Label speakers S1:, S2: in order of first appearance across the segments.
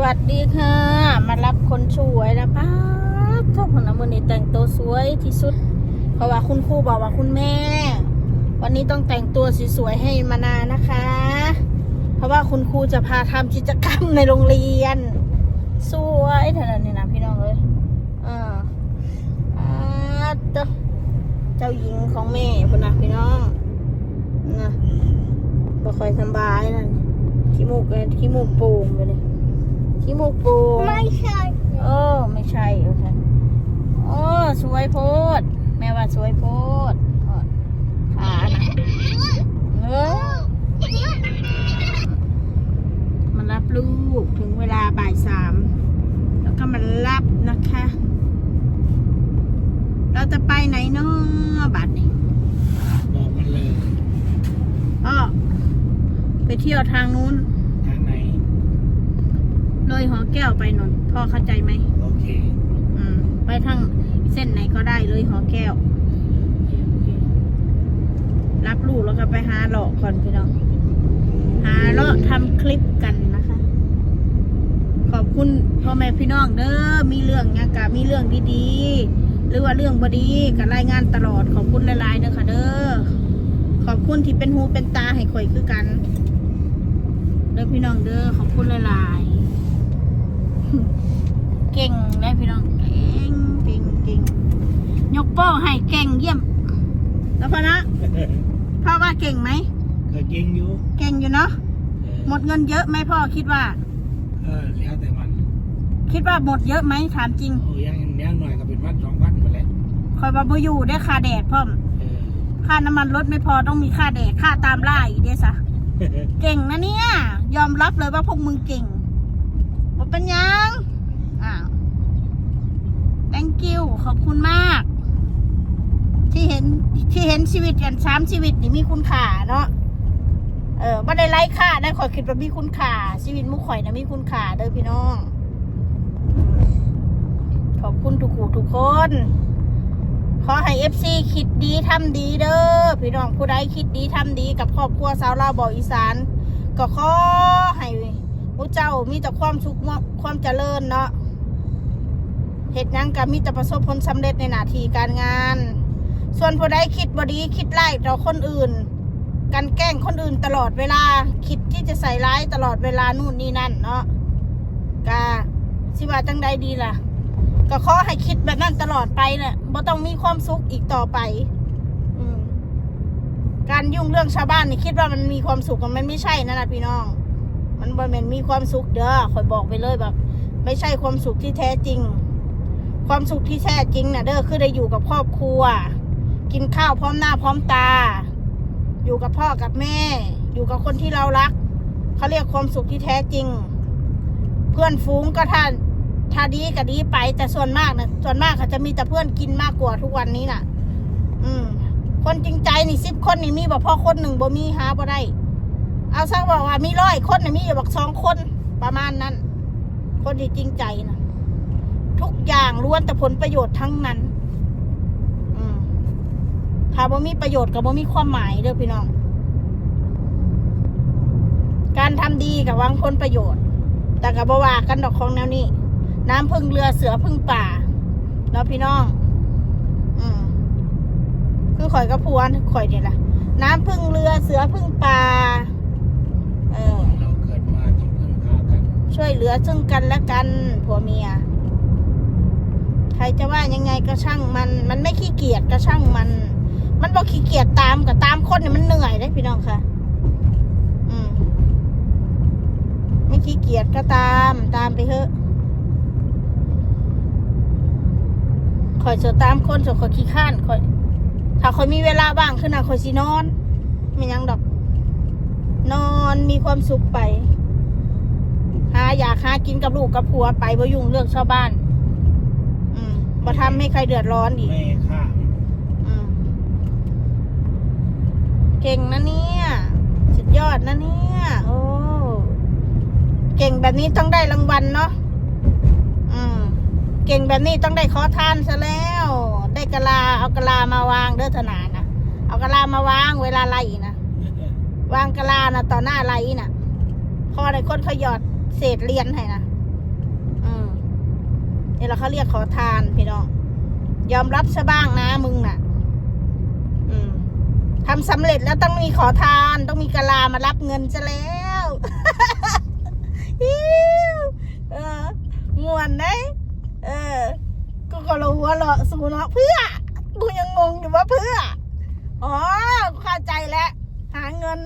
S1: วัสดีค่ะ มารับคนสวยแล้วป้าบทุกคนนะมือนี้แต่งตัวสวยที่สุด เพราะว่าคุณครูบอกว่าคุณแม่ วันนี้ต้องแต่งตัวสวยๆให้มานานะคะ เพราะว่าคุณครูจะพาทำกิจกรรมในโรงเรียน สวยเท่านั้นนี่นะพี่น้องเลยอ่าอ่าเจ้าเจ้าหญิงของแม่คุณนะพี่น้องนะบ่ค่อยสบายนั่นขี้มูกขี้มูกโป่งไปเลย ขี้มูกโป่ง
S2: ไม่ใช่
S1: เออไม่ใช่โอเคโอ้สวยโพด แม่ว่าสวยโพดอ่อนขานะเออมันรับลูกถึงเวลาบ่ายสามแล้วก็มันรับนะคะ เราจะไปไหนเนาะบัดนี้
S3: บอกมันเลย
S1: อ้อไปเที่ยวทางนู้น
S3: ทางไหน
S1: เลยหอแก้วไปนนท์พ่อเข้าใจไหม
S3: โอเค
S1: อืม ไปทางเส้นไหนก็ได้เลยหอแก้ว รับลูกแล้วก็ไปหาเลาะก่อนพี่น้อง หาเลาะทำคลิปกันนะคะ ขอบคุณพ่อแม่พี่น้องเด้อมีเรื่องหยังกะมีเรื่องดีๆ หรือว่าเรื่องบดีกับรายงานตลอดขอบคุณหลายๆเด้อค่ะเด้อขอบคุณที่เป็นหูเป็นตาให้ข่อยคือกันเด้อพี่น้องเด้อขอบคุณหลายๆ เก่งได้พี่น้อง เก่งเก่งเก่งยกโป้ให้เก่งเยี่ยม แล้วพอนะพ่อว่าเก่งไหม
S3: เคยเก่งอยู่
S1: เก่งอยู่เนาะ
S3: เออ
S1: หมดเงินเยอะไหมพ่อคิดว่า
S3: เออแล้วแต่มัน
S1: คิดว่าหมดเยอะไหมถามจริง
S3: โอ้ยังยังหน่อยก็เป็นวันสองวันมาแล้ว
S1: คอยบาบอยู่ได้ค่าแดดพ่อม
S3: เออ
S1: ค่าน้ำมันรถไม่พอต้องมีค่าแดดค่าตามล่าอีกเด้ซะ เก่งนะเนี่ย ยอมรับเลยว่าพวกมึงเก่ง ว่าเป็นยังอ้าว thank you ขอบคุณมาก ที่เห็นที่เห็นชีวิตกันสามชีวิตนี่มีคุณค่าเนาะเออไม่ได้ไร้ค่าได้ข่อยคิดว่ามีคุณค่าชีวิตมุกข่อยนะมีคุณค่าเด้อพี่น้อง ขอบคุณทุกคู่ทุกคน ขอให้เอฟซีคิดดีทำดีเด้อพี่น้องผู้ใดคิดดีทำดีกับครอบครัวสาวลาวบ่ออีสาน ก็ขอให้ ผู้เจ้ามีแต่ความสุขความเจริญเนาะเหตุยังกับมีแต่ประสบผลสำเร็จในหน้าที่การงาน ส่วนผู้ใดคิดบดีคิดไล่ต่อคนอื่นกันแกล้งคนอื่นตลอดเวลา คิดที่จะใส่ร้ายตลอดเวลานู่นนี่นั่นเนาะกาสิว่าจังใดดีล่ะ ก็ขอให้คิดแบบนั้นตลอดไปแหละบ่ต้องมีความสุขอีกต่อไปอการยุ่งเรื่องชาวบ้านนี่คิดว่ามันมีความสุขมันไม่ใช่นะนะพี่น้อง มันบ่แม่นมีความสุขเด้อคอยบอกไปเลยแบบ ไม่ใช่ความสุขที่แท้จริง ความสุขที่แท้จริงน่ะ เด้อคือได้อยู่กับครอบครัว กินข้าวพร้อมหน้าพร้อมตา อยู่กับพ่อกับแม่ อยู่กับคนที่เรารักเขาเรียกความสุขที่แท้จริง เพื่อนฝูงก็ถ้านถ้าดีก็ดีไปแต่ส่วนมากนะส่วนมากเขาจะมีแต่เพื่อนกินมากกว่าทุกวันนี้น่ะ อืม คนจริงใจนี่สิบคนนี่มีบอกพ่อคนหนึ่งบ่มีหาบ่ได้ เอาซะบอกว่ามีร้อยคนนี่มีอยู่บอกสองคนประมาณนั้น คนที่จริงใจนะทุกอย่างล้วนแต่ผลประโยชน์ทั้งนั้นอืมถ้าบ่มีประโยชน์กับบ่มีความหมายเด้อพี่น้อง การทำดีกับวางผลประโยชน์ แต่กับบ่ว่ากันดอกของแนวนี้ น้ำพึ่งเรือเสือพึ่งป่าเนาะพี่น้อง อืมคือข่อยกับพวนข่อยเนี่ยแหละน้ำพึ่งเรือเสือพึ่งป่า เออ
S3: เราเกิดมาต้องพึ่งพากัน
S1: ช่วยเหลือซึ่งกันและกันผัวเมีย ใครจะว่ายังไงก็ช่างมัน มันไม่ขี้เกียจก็ช่างมัน มันบอกขี้เกียจตามกับตามคนเนี่ยมันเหนื่อยได้พี่น้องค่ะ อืมไม่ขี้เกียจก็ตามตามไปเถอะคอยเสือตามคนส่วนคอยขี้ข้านคอย ถ้าคอยมีเวลาบ้างขึ้นนะคอยสินอนไม่ยังดอก นอนมีความสุขไป หาอยากหากินกับลูกกับผัวไปบ่ยุ่งเรื่องชาวบ้าน อืมบ่ทำให้ใครเดือดร้อนอีก
S3: แม่ข้า
S1: อืมเก่งนะเนี่ย สุดยอดนะเนี่ย โอ้เก่งแบบนี้ต้องได้รางวัลเนาะอืมเก่งแบบนี้ต้องได้ขอทานซะแล้ว ได้กะลาเอากะลามาวางเด้อธนานะเอากะลามาวางเวลาไล่นะ วางกะลานะต่อหน้าไล่นะพอได้คนเขาหยอดเศษเหรียญให้นะ
S3: เนี่
S1: แหละเขาเรียกขอทานพี่น้อง ยอมรับซะบ้างนะมึงน่ะ อืมทำสำเร็จแล้วต้องมีขอทาน ต้องมีกะลามารับเงินจะแล้วอิ๊วเออมวนนะเออก็ก็เราหัวเราสูเนาะเพื่อ กูยังงงอยู่ว่าเพื่อ อ๋อเข้าใจแล้ว หาเงิน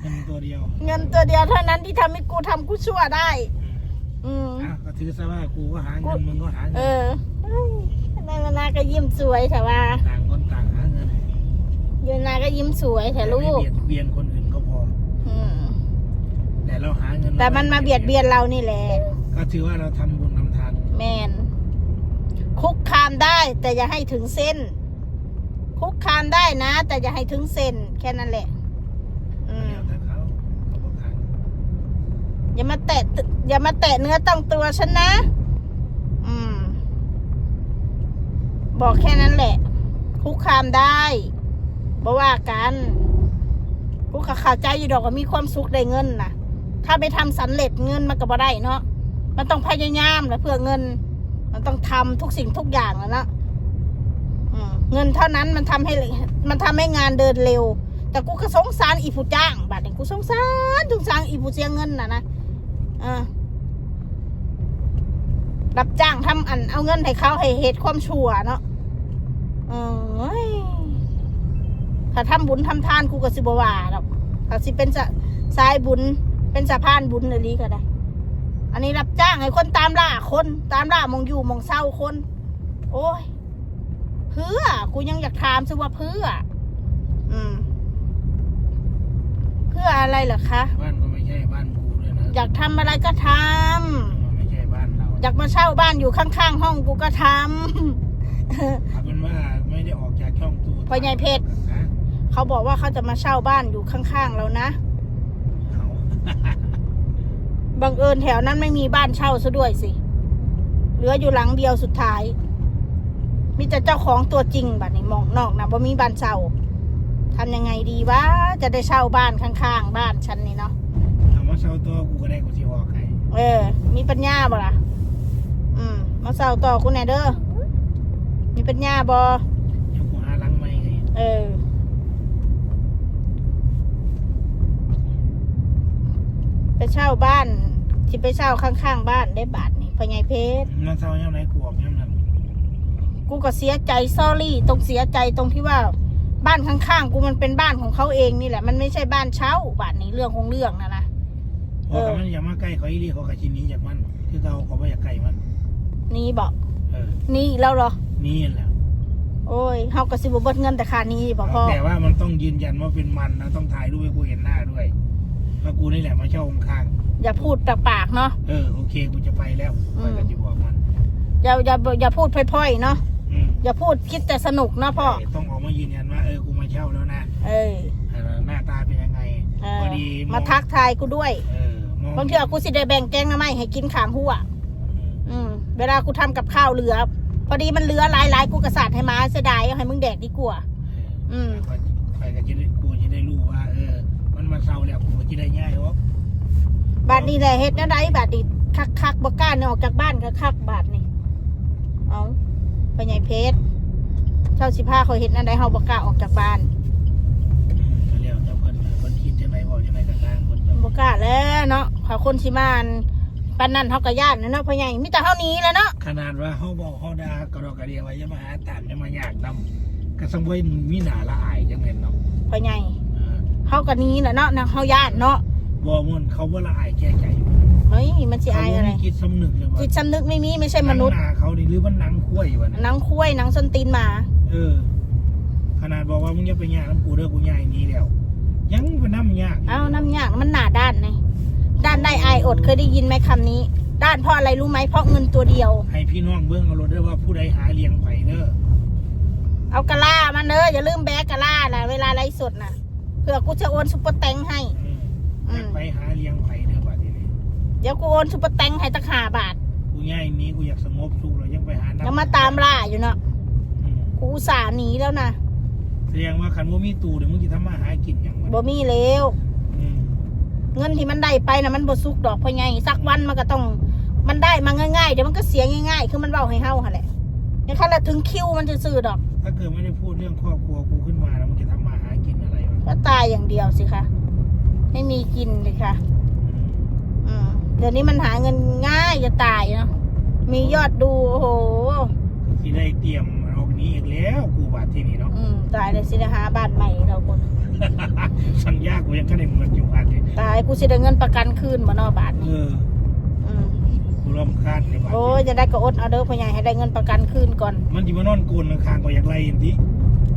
S3: เงินตัวเดียว
S1: เงินตัวเดียวเท่านั้นที่ทำให้กูทำกูชั่วได้ อืม
S3: อะก็ถือซะว่ากูก็หาเงินมึงก็หา
S1: เอ
S3: เงิน
S1: อเฮ้ยนายนาก็ยิ้มสวยแต่ว่า
S3: ต่างคนต่างหาเงิน
S1: โยนาก็ยิ้มสวยแต่ลู
S3: ไม่
S1: ก
S3: เบียดเบียนคนอื่นก็พอ
S1: อืม
S3: แต่เราหาเงิน
S1: แต่มันมาเบียดเบียนเรานี่แหละ
S3: ก็ถือว่าเราทำบุญทำทาน
S1: แมนคุกคามได้แต่อย่าให้ถึงเส้น คุกคามได้นะ แต่อย่าให้ถึงเส้นแค่นั้นแหละอืม
S3: แล้วแต่เขาเขาก็ทาน
S1: อย่ามาแตะตอย่ามาแตะเนื้อต้องตัวฉันนะ อืม บอกแค่นั้นแหละ คุกคามได้บ่ว่ากันกูก็เข้าใจอยู่ดอกว่ามีความสุขได้เงินนะถ้าไปทำสำเร็จเงินมันก็บ่ได้เนาะมันต้องพยายามแหละเพื่อเงิน มันต้องทำทุกสิ่งทุกอย่างแล้วนะอืม เงินเท่านั้นมันทำให้มันทำให้งานเดินเร็ว แต่กูก็สงสารอีผู้จ้างบัดนี้กูสงสารสงสารอีผู้เสียเงินน่ะนะเออรับจ้างทำอันเอาเงินให้เขาให้เหตุความชั่วเนาะเอ้ยถ้าทำบุญทำทานกูก็สิบว่าหรอกถ้าสิเป็นสายบุญ เป็นสะพานบุญเลยลีก็ได้ อันนี้รับจ้างให้คนตามล่าคน ตามล่ามองอยู่มองเศร้าคน โอ้ย เพื่อ กูยังอยากถามซิว่าเพื่อ อืม เพื่ออะไรเหรอคะ
S3: บ้านก็ไม่ใช่บ้านกูด้วยนะ
S1: อยากทำอะไรก็ทำ
S3: มันไม่ใช่บ้านเรา
S1: อยากมาเช่าบ้านอยู่ข้างๆห้องกูก็ทำ
S3: เอาเป็นว่าไม่ได้ออกจากช่องตู
S1: พ่อใหญ่เพชร
S3: ฮะ
S1: เขาบอกว่าเขาจะมาเช่าบ้านอยู่ข้างๆเรานะ
S3: เอา
S1: บังเอิญแถวนั้นไม่มีบ้านเช่าซะด้วยสิ เหลืออยู่หลังเดียวสุดท้าย มีแต่เจ้าของตัวจริงบัดนี้มองนอกนะว่ามีบ้านเช่าทำยังไงดีวะจะได้เช่าบ้านข้างๆ บ้านฉันนี่เนาะ
S3: เอามาเช่าตัวกูก็ได้กูสิออกให้
S1: เออ มีปัญญาบ่ล่ะ อืม มาเช่าต่อกูแน่เด้อมีปัญญาบ่
S3: เดี๋ยวกูหาหลังไม่ไง
S1: เออไปเช่าบ้านที่ไปเช่าข้างๆ บ้านได้บาทนี่พอไงเพชร
S3: มันเช่ายังไงกูออกยังนั้น
S1: กูก็เสียใจซอรี่ตรงเสียใจตรงที่ว่า บ้านข้างๆกูมันเป็นบ้านของเขาเองนี่แหละ มันไม่ใช่บ้านเช่าบ้านนี้เรื่องของเรื่องนะนะ
S3: พอกับมันอย่ามาใกล้เขาอีหลีเขากะชินหนี้จากมันคือเขาเขาไม่อยากใกล้มัน
S1: นี่บอก
S3: เออ
S1: นี่อีกแล้วเหรอ
S3: นี่แหละ
S1: โอ้ยเฮาก็สิบ่เบิดเงินแต่ค่านี้บอกพ่อ
S3: แต่ว่ามันต้องยืนยันว่าเป็นมันนะต้องถ่ายรูปให้กูเห็นหน้าด้วยว่ากูนี่แหละมาเช่าข้าง
S1: อย่าพูดปากๆเนาะ
S3: ๆเออโอเคกูจะไปแล้ว
S1: อืม
S3: ไปกันจะบอกมัน
S1: อย่าอย่าอย่าพูดพล่อยๆเนาะ
S3: อืม
S1: อย่าพูดคิดแต่สนุกเนาะพ่อ
S3: ต้องออกมายืนยันว่าเออกูมาเช่าแล้วนะ
S1: เออ
S3: เออหน้าตาเป็นยังไง
S1: เอ
S3: พ
S1: อ
S3: อดีอง
S1: มาทักทายกูด้วย
S3: เออมอง
S1: บางทีกูสิได้แบ่งแกงน้ำไม้ให้กินขางหัว อืม เวลากูทำกับข้าวเหลือ พอดีมันเหลือหลายๆกูกระสาดให้หมาเสียดายเอาให้มึงแดกดีกว่า อืม
S3: ไปไปก็จะได้กูจะได้รู้ว่า เออ มันมาเศร้าแล้วกูก็จะได้ง่ายวะ
S1: บาทนี้แหละเฮ็ดแนวใดบาทนี้คักคักๆบ่กล้าเนี่ยออกจากบ้านคักคักๆบาทนี่เอา ไปใหญ่เพชรเจ้าสิพาเขาเฮ็ดแนวใดเฮาบ่กล้าออกจากบ้าน
S3: ก็เรียกเจ้าเพิ่นเพิ่นคิดจะไหนบอกจะไหนกับทางคนเจ้า
S1: บ่กล้าแล้วเนาะเขาคนสิมาอันปานนั้นเฮาก็ย่านนะเนาะพ่อใหญ่มีแต่เฮานี้แหล้วเนาะ
S3: ขนาดว่าเขาบอกเขาด่ากระดอกกระเดียว่าจะมาหาตามจะมาอยากนำกระสังเวยมีหนาละอายจังเป็นเนาะ
S1: พ่อใหญ่
S3: เออ
S1: เฮาก็หนี้แหละเนาะนะเฮาย่านเนาะ
S3: บ่มันเขาว่าละอายแก้ใจ
S1: เฮ้ยมันสิอายอะไร
S3: เขาบ่มีคิดสำนึกเลยว่า
S1: จิตสำนึกไม่มีไม่ใช่มนุษย์
S3: หน้าเขานี่หรือว่าหนังคุ้ยวะ
S1: หนังคุ้ยหนังส้นตีนหมา
S3: เออ ขนาดบอกว่ามึงอย่าไปยากน้ำกูเด้อกูยากอย่างนี้แล้วยังไปน้ำยาก
S1: เอาน้ำยากมันหนาด้านไงด้านได้อายอดเคยได้ยินไหมคำนี้ ด้านเพราะอะไรรู้ไหมเพราะเงินตัวเดียว
S3: ให้พี่น้องเบิ้งเอารถเด้อว่าผู้ใดหาเลี้ยงไผ่เด้อ
S1: เอากะลามันเด้ออย่าลืมแบกกะลานะเวลาไลฟ์สดนะเผื่อกูจะโอนซุปเปอร์แตงให้
S3: เอออยากไปหาเลี้ยงไผ่ เด้อบัดนี้
S1: เดี๋ยวกูโอนซุปเปอร์แตงให้ตั้งห้าบาท
S3: กูย่ายหนี้กูอยากสงบสุขแล้วยังไปหา
S1: ยังมาตามล่าอยู่เนาะ
S3: อืม
S1: กูอุตส่าห์หนีแล้วนะ
S3: แสดงว่าคันว่ามีตู้เดี๋ยวมึงจะทำมาหากินอย่าง
S1: บ่มีแล้ว
S3: อืม
S1: เงินที่มันได้ไปนะมันบ่สุกดอกเพราะไงสักวันมันก็ต้อง มันได้มาง่ายๆเดี๋ยวมันก็เสียง่ายๆ คือมันเบาให้เฮาหั่นแหละนี่คันละถึงคิวมันจะซื่อๆดอก
S3: ถ้าเกิดไม่ได้พูดเรื่องครอบครัวกูขึ้นมาแล้วมันจะทำมาหากินอะไรวะ
S1: ก็ตายอย่างเดียวสิคะไม่มีกินเลยค่ะ อืม เดี๋ยวนี้มันหาเงินง่ายจะตายเนาะมียอดดูโอ้โห
S3: ที่ได้เตรียมออกนี้อีกแล้วกูบาดที่นี่เนาะ
S1: อืมตายเลยสินะหาบ้านใหม่เราคน
S3: สัญญากูยังก็ได้เงินอยู่บาดที่
S1: ตายกูสิได้เงินประกันคืนบ่เนอบาท
S3: เอ
S1: นี่
S3: อ
S1: อืม
S3: กูรำคาญในบาด
S1: โอ้ยจะได้ก็อดเอาเด้อพ่อใหญ่ให้ได้เงินประกันคืนก่อน
S3: มันจะมานอนโกนข้างๆก็อยากไล่ยินที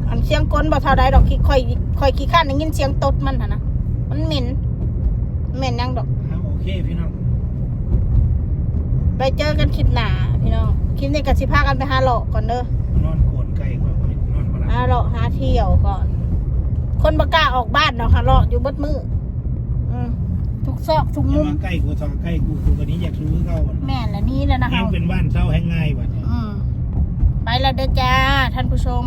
S1: อันเสียงกลบ่เท่าใดดอกขี้ค่อยค่อยขี้ข้านได้ยินเสียงตดมันหั่นนะมันเหม็นเหม็นยังดอก
S3: เอาโอเคพี่น้อง
S1: ไปเจอกันคลิปหน้าพี่น้องคลิปนี้ก็สิพากันไปหาเลาะก่อนเด้อ
S3: นอนโกนใกล้กว่านอนมาละ
S1: หาเลาะหาเที่ยวก่อน คนบ่กล้าออกบ้านเนาะค่ะเลาะอยู่เบิดมืออืมทุกซอกทุก
S3: อย่า
S1: มุม
S3: มาใกล้กูทอใกล้กูกูวันนี้อยากรู้เขา
S1: แม่นและนี่แล้วนะ
S3: แห้
S1: คะ
S3: งเป็นบ้านเช่าแห้งง่ายบัดนี้
S1: อืมไปแล้วเด้อจ้าท่านผู้ชม